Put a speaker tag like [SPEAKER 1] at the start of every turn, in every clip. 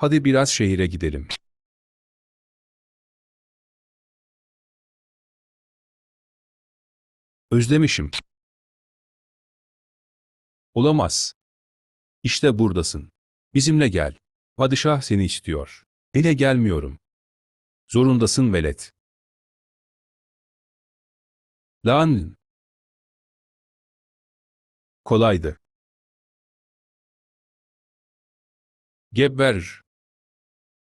[SPEAKER 1] Hadi biraz şehire gidelim. Özlemişim. Olamaz. İşte buradasın. Bizimle gel. Padişah seni istiyor. Ele gelmiyorum. Zorundasın velet. Lan. Kolaydı. Geber.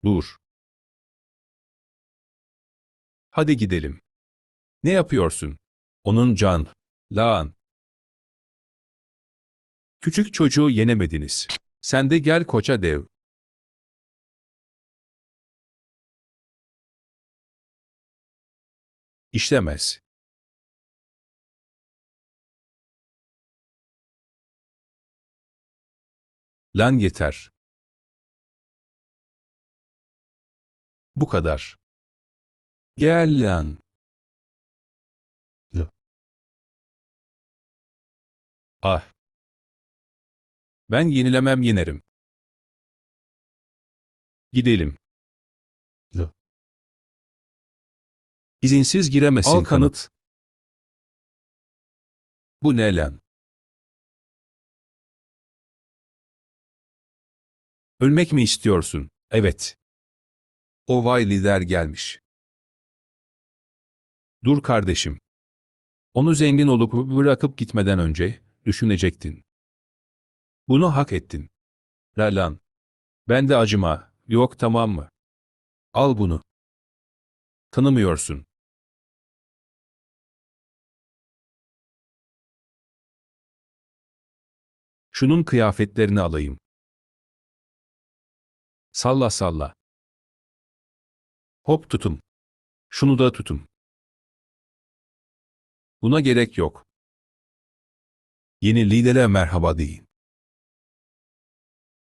[SPEAKER 1] Dur. Hadi gidelim. Ne yapıyorsun? Onun can. Lan. Küçük çocuğu yenemediniz. Sen de gel koça dev. İşlemez. Lan yeter. Bu kadar. Gel lan. Ah. Ben yenilemem yenerim. Gidelim. İzinsiz giremezsin
[SPEAKER 2] Al
[SPEAKER 1] kanıt. Bu ne lan? Ölmek mi istiyorsun? Evet. O vay lider gelmiş. Dur kardeşim. Onu zengin olup bırakıp gitmeden önce düşünecektin. Bunu hak ettin. La. Ben de acıma. Yok tamam mı? Al bunu. Tanımıyorsun. Şunun kıyafetlerini alayım. Salla salla. Hop tutum. Şunu da tutum. Buna gerek yok. Yeni lidere merhaba deyin.